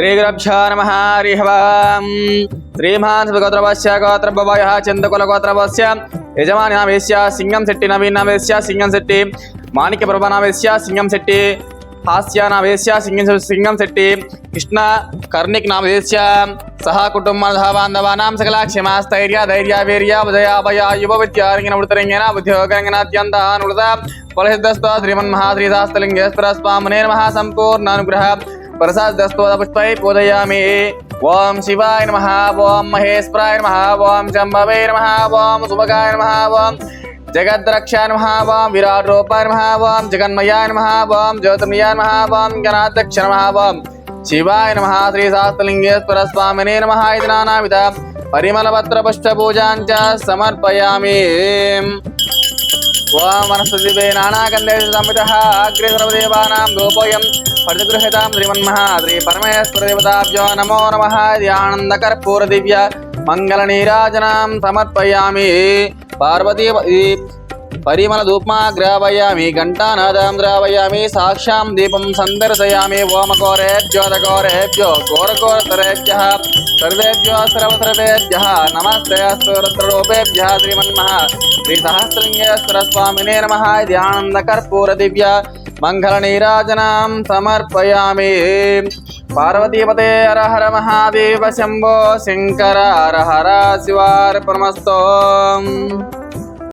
శ్రీగురభ్యో నమ హరి శ్రీమాన్ గోత్రవస్య గోత్రభవయ చందకుల గోత్రవస్య యజమాని నామేశ్య సింగం శెట్టి నవీన్ నామేశ్య సింగం శెట్టి మాణిక్య ప్రభ నామేశ్య సింగం శెట్టి హాస్య నామేశ్య సింగం సింగం శెట్టి కృష్ణ కర్ణిక్ నామేశ్య సహా కుటుంబ బాంధవానాం సకల క్షమాస్థైర్య ధైర్య వీర్య ఉదయాభయ యువ విద్యారంగిన ఉడతరంగిన ఉద్యోగరంగిన అత్యంత అనులత ఫలసిద్ధస్వ శ్రీమన్మహాశ్రీశాస్త్రలింగేశ్వర స్వామినే నమః సంపూర్ణానుగ్రహ. प्रसादस्तोद पुष्पै पूजयामि ओम शिवाय नमः, ओम महेश्वराय नमः, ओम जम्बवे नमः, ओम सुभगाय नमः, ओम जगद्रक्षा नमः वाम विराट रूपाय नमः वाम जगन्मयाय नमः वाम ज्योतिर्मयाय नमः वाम गणाध्यक्ष नमः वाम शिवाय नमः श्री शास्त्रलिंगेश्वर स्वामिने नमः इति नानाविधा परिमलपत्र पुष्पपूजां च समर्पयामि। ॐ वनस्पतिवे नानागन्धेषु संवितः अग्रे सर्वदेवानां धूपोऽयम् परिगृहिता श्रीमन्महाद्री परमेश्वरदेवताभ्यो नमो नमः इति आनन्दकर्पूरदिव्य मङ्गलनीराजनां समर्पयामि पार्वती परिमलधूपमाग्रावयामि, घण्टानादां द्रावयामि, साक्षां दीपं सन्दर्शयामि। ओमकोरेभ्योदकोरेभ्यो घोरकोरतरेभ्यः सर्वेभ्यो सर्वसर्वेभ्यः नमस्ते अस्तुरत्ररूपेभ्यः श्रीमन्महा श्रीसहस्रलिङ्गेश्वरस्वामिने नमः। इति आनन्दकर्पूरदिव्य నీరాజనాం సమర్పయామి. పార్వతీపతే హరహర మహాదేవ శంభో శంకర హర శివార్పణమస్తో.